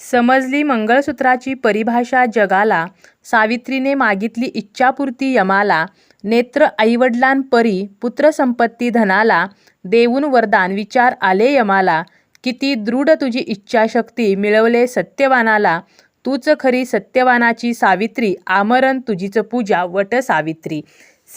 समजली मंगळसूत्राची परिभाषा जगाला सावित्रीने मागितली इच्छापूर्ती यमाला नेत्र आईवडिलांपरी पुत्रसंपत्ती धनाला देऊन वरदान विचार आले यमाला किती दृढ तुझी इच्छाशक्ती मिळवले सत्यवानाला तूच खरी सत्यवानाची सावित्री आमरण तुझीच पूजा वट सावित्री.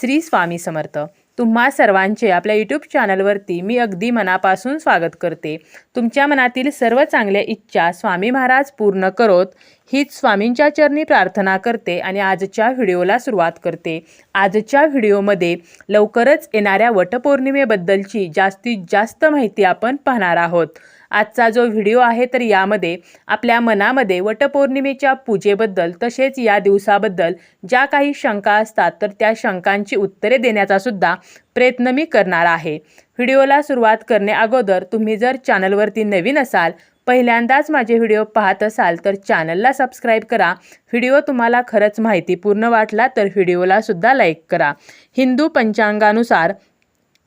श्री स्वामी समर्थ. तुम्हा सर्वांचे आपल्या यूट्यूब चॅनलवरती मी अगदी मनापासून स्वागत करते. तुमच्या मनातील सर्व चांगल्या इच्छा स्वामी महाराज पूर्ण करोत. हीच स्वामींच्या चरणी प्रार्थना करते आणि आजच्या व्हिडिओला सुरुवात करते. आजच्या व्हिडिओमध्ये लवकरच येणाऱ्या वटपौर्णिमेबद्दलची जास्तीत जास्त माहिती आपण पाहणार आहोत. आजचा जो व्हिडिओ आहे तर यामध्ये आपल्या मनामध्ये वटपौर्णिमेच्या पूजेबद्दल तसेच या दिवसाबद्दल ज्या काही शंका असतात तर त्या शंकांची उत्तरे देण्याचा सुद्धा प्रयत्न मी करणार आहे. व्हिडिओला सुरुवात करणे अगोदर तुम्ही जर चॅनलवरती नवीन असाल पहिल्यांदाच माझे व्हिडिओ पाहत असाल तर चॅनलला सबस्क्राईब करा. व्हिडिओ तुम्हाला खरंच माहितीपूर्ण वाटला तर व्हिडिओला सुद्धा लाईक करा. हिंदू पंचांगानुसार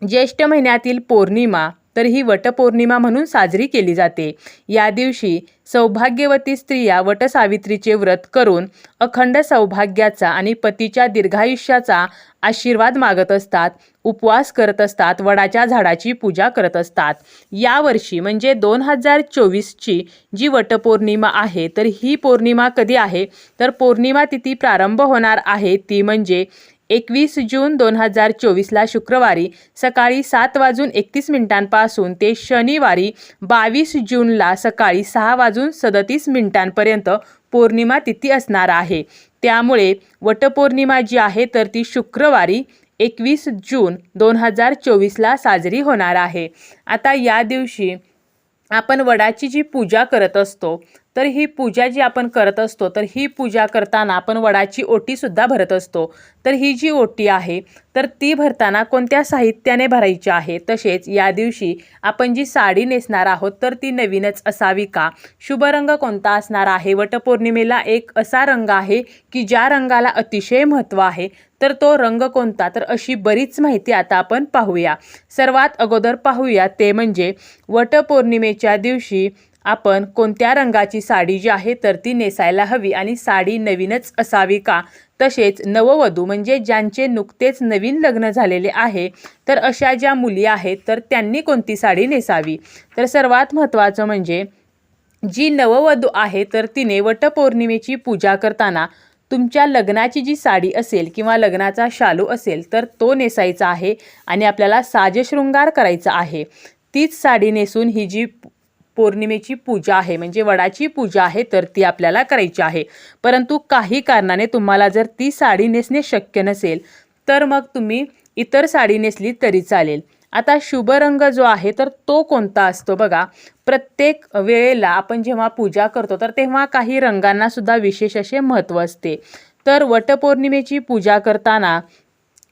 ज्येष्ठ महिन्यातील पौर्णिमा तर ही वटपौर्णिमा म्हणून साजरी केली जाते. या दिवशी सौभाग्यवती स्त्रिया वटसावित्रीचे व्रत करून अखंड सौभाग्याचा आणि पतीच्या दीर्घायुष्याचा आशीर्वाद मागत असतात उपवास करत असतात वडाच्या झाडाची पूजा करत असतात. यावर्षी म्हणजे दोन हजार चोवीसची जी वटपौर्णिमा आहे तर ही पौर्णिमा कधी आहे? तर पौर्णिमा तिथी प्रारंभ होणार आहे ती म्हणजे एकवीस जून दोन हजार चोवीसला शुक्रवारी सकाळी सात वाजून एकतीस मिनिटांपासून ते शनिवारी बावीस जूनला सकाळी सहा वाजून सदतीस मिनिटांपर्यंत पौर्णिमा तिथी असणार आहे. त्यामुळे वटपौर्णिमा जी आहे तर ती शुक्रवारी एकवीस जून दोन हजार चोवीसला साजरी होणार आहे. आता या दिवशी आपण वडाची जी पूजा करत असतो तर ही पूजा जी आपण करत असतो तर ही पूजा करताना आपण वडाची ओटीसुद्धा भरत असतो. तर ही जी ओटी आहे तर ती भरताना कोणत्या साहित्याने भरायची आहे? तसेच या दिवशी आपण जी साडी नेसणार आहोत तर ती नवीनच असावी का? शुभ रंग कोणता असणार आहे? वटपौर्णिमेला एक असा रंग आहे की ज्या रंगाला अतिशय महत्त्व आहे तर तो रंग कोणता? तर अशी बरीच माहिती आता आपण पाहूया. सर्वात अगोदर पाहूया ते म्हणजे वटपौर्णिमेच्या दिवशी आपण कोणत्या रंगाची साडी जी आहे तर ती नेसायला हवी आणि साडी नवीनच असावी का? तसेच नववधू म्हणजे ज्यांचे नुकतेच नवीन लग्न झालेले आहे तर अशा ज्या मुली आहेत तर त्यांनी कोणती साडी नेसावी? तर सर्वात महत्त्वाचं म्हणजे जी नववधू आहे तर तिने वटपौर्णिमेची पूजा करताना तुमच्या लग्नाची जी साडी असेल किंवा लग्नाचा शालू असेल तर तो नेसायचा आहे आणि आपल्याला साजशृंगार करायचा आहे. तीच साडी नेसून ही जी पौर्णिमेची पूजा आहे म्हणजे वडाची पूजा आहे तर ती आपल्याला करायची आहे. परंतु काही कारणाने तुम्हाला जर ती साडी नेसणे शक्य नसेल तर मग तुम्ही इतर साडी नेसली तरी चालेल. आता शुभ रंग जो आहे तर तो कोणता असतो बघा. प्रत्येक वेळेला आपण जेव्हा पूजा करतो तर तेव्हा काही रंगांना सुद्धा विशेष असे महत्त्व असते. तर वटपौर्णिमेची पूजा करताना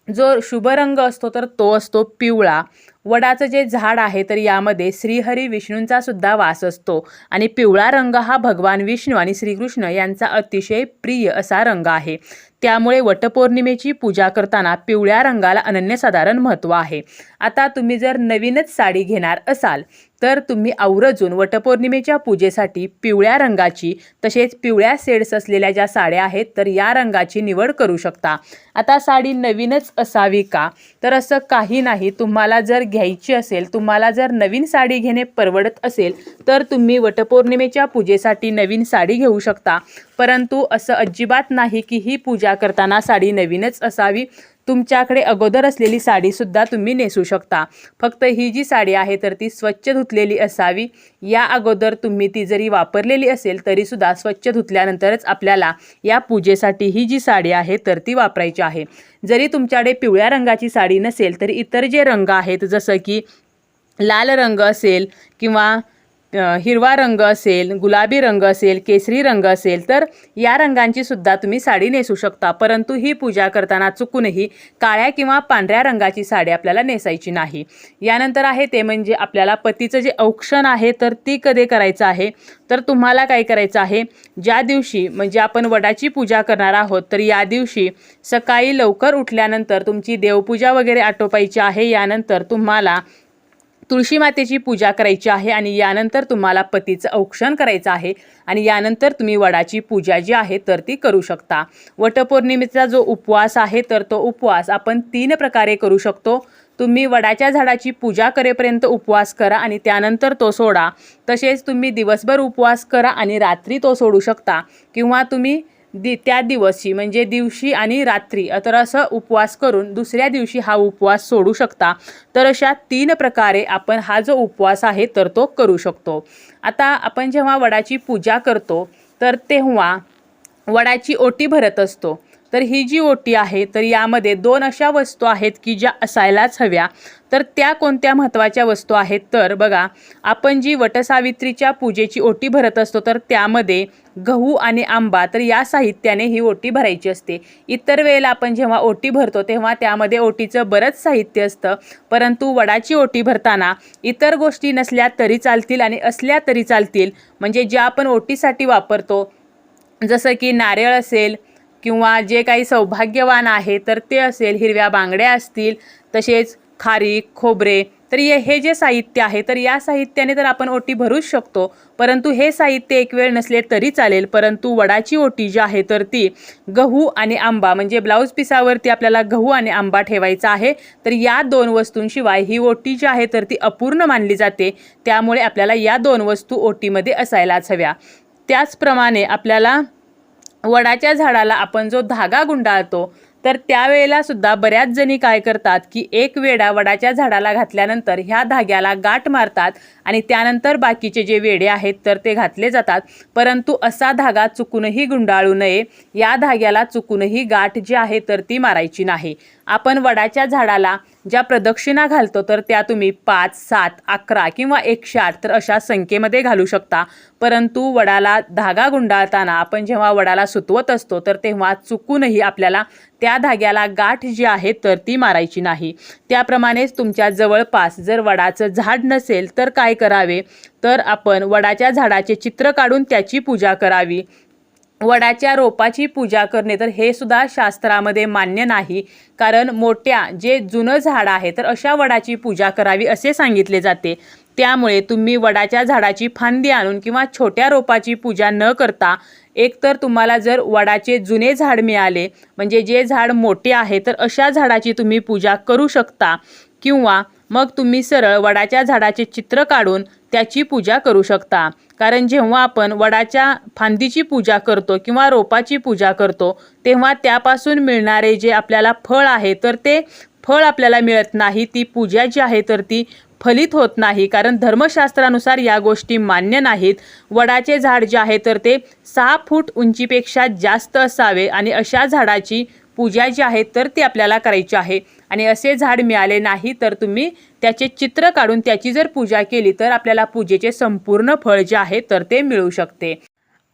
जो शुभ रंग असतो तर तो असतो पिवळा. वडाचं जे झाड आहे तर यामध्ये श्रीहरी विष्णूंचा सुद्धा वास असतो. आणि पिवळा रंग हा भगवान विष्णू आणि श्रीकृष्ण यांचा अतिशय प्रिय असा रंग आहे. त्यामुळे वटपौर्णिमेची पूजा करताना पिवळ्या रंगाला अनन्यसाधारण महत्त्व आहे. आता तुम्ही जर नवीनच साडी घेणार असाल तर तुम्ही आवर्जून वटपौर्णिमेच्या पूजेसाठी पिवळ्या रंगाची तसेच पिवळ्या सेड्स असलेल्या ज्या साड्या आहेत तर या रंगाची निवड करू शकता. आता साडी नवीनच असावी का? तर असं काही नाही. तुम्हाला जर घ्यायची असेल तुम्हाला जर नवीन साडी घेणे परवडत असेल तर तुम्ही वटपौर्णिमेच्या पूजेसाठी नवीन साडी घेऊ शकता. परंतु असं अजिबात नाही की ही पूजा करताना साडी नवीनच असावी. तुमच्याकडे अगोदर असलेली साडीसुद्धा तुम्ही नेसू शकता. फक्त ही जी साडी आहे तर ती स्वच्छ धुतलेली असावी. या अगोदर तुम्ही ती जरी वापरलेली असेल तरीसुद्धा स्वच्छ धुतल्यानंतरच आपल्याला या पूजेसाठी ही जी साडी आहे तर ती वापरायची आहे. जरी तुमच्याकडे पिवळ्या रंगाची साडी नसेल तरी इतर जे रंग आहेत जसं की लाल रंग असेल किंवा हिरवा रंग असेल गुलाबी रंग असेल केसरी रंग असेल तर या रंगांची सुद्धा तुम्ही साडी नेसू शकता. परंतु ही पूजा करताना चुकूनही काळ्या किंवा पांढऱ्या रंगाची साडी आपल्याला नेसायची नाही. यानंतर आहे ते म्हणजे आपल्याला पतीचं जे औक्षण आहे तर ती कधी करायचं आहे? तर तुम्हाला काय करायचं आहे? ज्या दिवशी म्हणजे आपण वडाची पूजा करणार आहोत तर या दिवशी सकाळी लवकर उठल्यानंतर तुमची देवपूजा वगैरे आटोपायची आहे. यानंतर तुम्हाला तुळशी मातेची पूजा करायची आहे आणि यानंतर तुम्हाला पतीचं औक्षण करायचं आहे आणि यानंतर तुम्ही वडाची पूजा जी आहे तर ती करू शकता. वटपौर्णिमेचा जो उपवास आहे तर तो उपवास आपण तीन प्रकारे करू शकतो. तुम्ही वडाच्या झाडाची पूजा करेपर्यंत उपवास करा आणि त्यानंतर तो सोडा. तसेच तुम्ही दिवसभर उपवास करा आणि रात्री तो सोडू शकता किंवा तुम्ही दि त्या दिवशी म्हणजे दिवशी आणि रात्री तर असं उपवास करून दुसऱ्या दिवशी हा उपवास सोडू शकता. तर अशा तीन प्रकारे आपण हा जो उपवास आहे तर तो करू शकतो. आता आपण जेव्हा वडाची पूजा करतो तर तेव्हा वडाची ओटी भरत असतो. तर ही जी ओटी आहे तर यामध्ये दोन अशा वस्तू आहेत की ज्या असायलाच हव्या. तर त्या कोणत्या महत्त्वाच्या वस्तू आहेत? तर बघा आपण जी वटसावित्रीच्या पूजेची ओटी भरत असतो तर त्यामध्ये गहू आणि आंबा तर या साहित्याने ही ओटी भरायची असते. इतर वेळेला आपण जेव्हा ओटी भरतो तेव्हा त्यामध्ये ओटीचं बरंच साहित्य असतं. परंतु वडाची ओटी भरताना इतर गोष्टी नसल्या तरी चालतील आणि असल्या तरी चालतील. म्हणजे ज्या आपण ओटीसाठी वापरतो जसं की नारळ असेल किंवा जे काही सौभाग्यवान आहे तर ते असेल हिरव्या बांगड्या असतील तसेच खारीक खोबरे तर ये हे जे साहित्य आहे तर या साहित्याने तर आपण ओटी भरूच शकतो. परंतु हे साहित्य एक वेळ नसले तरी चालेल परंतु वडाची ओटी जी आहे तर ती गहू आणि आंबा म्हणजे ब्लाऊज पिसावरती आपल्याला गहू आणि आंबा ठेवायचा आहे तर या दोन वस्तूंशिवाय ही ओटी जी आहे तर ती अपूर्ण मानली जाते. त्यामुळे आपल्याला या दोन वस्तू ओटीमध्ये असायलाच हव्या. त्याचप्रमाणे आपल्याला वडाच्या झाडाला आपण जो धागा गुंडाळतो तर त्यावेळेला सुद्धा बऱ्याच जणी काय करतात की एक वेडा वडाच्या झाडाला घातल्यानंतर ह्या धाग्याला गाठ मारतात आणि त्यानंतर बाकीचे जे वेडे आहेत तर ते घातले जातात. परंतु असा धागा चुकूनही गुंडाळू नये. या धाग्याला चुकूनही गाठ जी आहे तर ती मारायची नाही. आपण वडाच्या झाडाला ज्या प्रदक्षिणा घालतो तर त्या तुम्ही पाच सात अकरा किंवा एकशे आठ तर अशा संख्येमध्ये घालू शकता. परंतु वडाला धागा गुंडाळताना आपण जेव्हा वडाला सुतवत असतो तर तेव्हा चुकूनही आपल्याला त्या धाग्याला गाठ जी आहे तर ती मारायची नाही. त्याप्रमाणेच तुमच्या जवळपास जर वडाचं झाड नसेल तर काय करावे? तर आपण वडाच्या झाडाचे चित्र काढून त्याची पूजा करावी. वडाच्या रोपाची पूजा करणे तर हे सुद्धा शास्त्रामध्ये मान्य नाही. कारण मोठ्या जे जुनं झाड आहे तर अशा वडाची पूजा करावी असे सांगितले जाते. त्यामुळे तुम्ही वडाच्या झाडाची फांदी आणून किंवा छोट्या रोपाची पूजा न करता एकतर तुम्हाला जर वडाचे जुने झाड मिळाले म्हणजे जे झाड मोठे आहे तर अशा झाडाची तुम्ही पूजा करू शकता. किंवा मग तुम्ही सरळ वडाच्या झाडाचे चित्र काढून त्याची पूजा करू शकता. कारण जेव्हा आपण वडाच्या फांदीची पूजा करतो किंवा रोपाची पूजा करतो तेव्हा त्यापासून मिळणारे जे आपल्याला फळ आहे तर ते फळ आपल्याला मिळत नाही. ती पूजा जी आहे तर ती फलित होत नाही. कारण धर्मशास्त्रानुसार या गोष्टी मान्य नाहीत. वडाचे झाड जे आहे तर ते सहा फूट उंचीपेक्षा जास्त असावे आणि अशा झाडाची पूजा जी आहे तर ती आपल्याला करायची आहे. आणि असे झाड मिळाले नाही तर तुम्ही त्याचे चित्र काढून त्याची जर पूजा केली तर आपल्याला पूजेचे संपूर्ण फळ जे आहे तर ते मिळू शकते.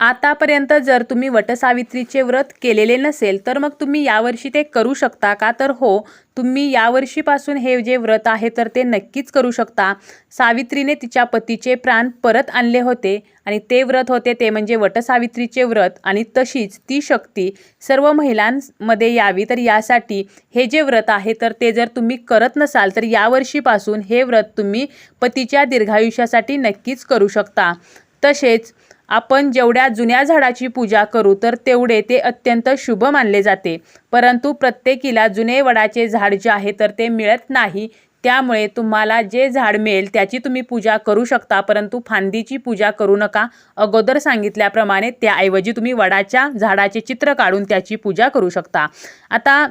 आतापर्यंत जर तुम्ही वटसावित्रीचे व्रत केलेले नसेल तर मग तुम्ही यावर्षी ते करू शकता का? तर हो तुम्ही यावर्षीपासून हे जे व्रत आहे तर ते नक्कीच करू शकता. सावित्रीने तिच्या पतीचे प्राण परत आणले होते आणि ते व्रत होते ते म्हणजे वटसावित्रीचे व्रत आणि तशीच ती शक्ती सर्व महिलांमध्ये यावी. तर यासाठी हे जे व्रत आहे तर ते जर तुम्ही करत नसाल तर यावर्षीपासून हे व्रत तुम्ही पतीच्या दीर्घायुष्यासाठी नक्कीच करू शकता. तसेच आपण जेवढ्या जुन्या झाडाची पूजा करू तर तेवढे ते अत्यंत शुभ मानले जाते. परंतु प्रत्येकीला जुने वडाचे झाड जे आहे तर ते मिळत नाही. त्यामुळे तुम्हाला जे झाड मिळेल त्याची तुम्ही पूजा करू शकता. परंतु फांदीची पूजा करू नका. अगोदर सांगितल्याप्रमाणे त्याऐवजी तुम्ही वडाच्या झाडाचे चित्र काढून त्याची पूजा करू शकता. आता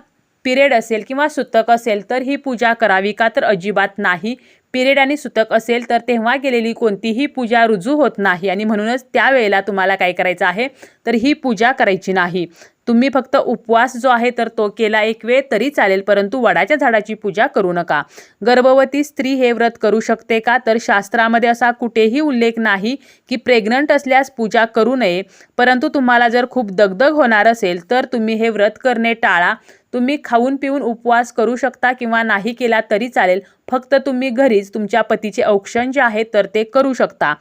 पिरियड असेल किंवा सुतक असेल तर ही पूजा करावी का तर अजिबात नाही. पिरियड आणि सुतक असेल तर तेव्हा केलेली कोणतीही पूजा रुजू होत नाही. आणि म्हणूनच त्यावेळेला तुम्हाला काय करायचं आहे? तर ही पूजा करायची नाही. तुम्ही फक्त उपवास जो आहे तर तो केला एक वेळ तरी चालेल परंतु वडाच्या झाडाची पूजा करू नका. गर्भवती स्त्री हे व्रत करू शकते का? तर शास्त्रामध्ये असा कुठेही उल्लेख नाही की प्रेग्नंट असल्यास पूजा करू नये. परंतु तुम्हाला जर खूप दगदग होणार असेल तर तुम्ही हे व्रत करणे टाळा. तुम्ही खाऊन पिऊन उपवास करू शकता किंवा नाही केला तरी चालेल. फक्त तुम्ही घरीच तुमच्या पतीचे औक्षण जे आहे तर ते करू शकता.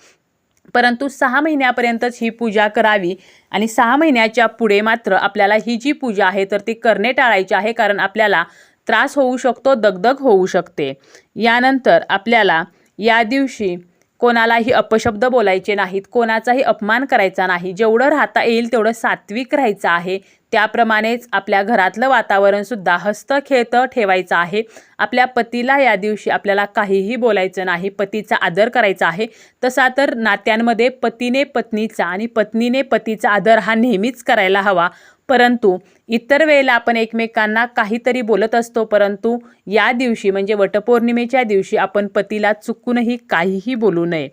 परंतु सहा महिन्यापर्यंतच ही पूजा करावी आणि सहा महिन्याच्या पुढे मात्र आपल्याला ही जी पूजा आहे तर ती करणे टाळायची आहे कारण आपल्याला त्रास होऊ शकतो दगदग होऊ शकते. यानंतर आपल्याला या दिवशी कोणालाही अपशब्द बोलायचे नाहीत कोणाचाही अपमान करायचा नाही. जेवढं राहता येईल तेवढं सात्विक राहायचं आहे. त्याप्रमाणेच आपल्या घरातलं वातावरणसुद्धा हस्तखेळतं ठेवायचं आहे. आपल्या पतीला या दिवशी आपल्याला काहीही बोलायचं नाही पतीचा आदर करायचा आहे. तसा तर नात्यांमध्ये पतीने पत्नीचा आणि पत्नीने पतीचा आदर हा नेहमीच करायला हवा. परंतु इतर वेळेला आपण एकमेकांना काहीतरी बोलत असतो परंतु या दिवशी म्हणजे वटपौर्णिमेच्या दिवशी आपण पतीला चुकूनही काहीही बोलू नये.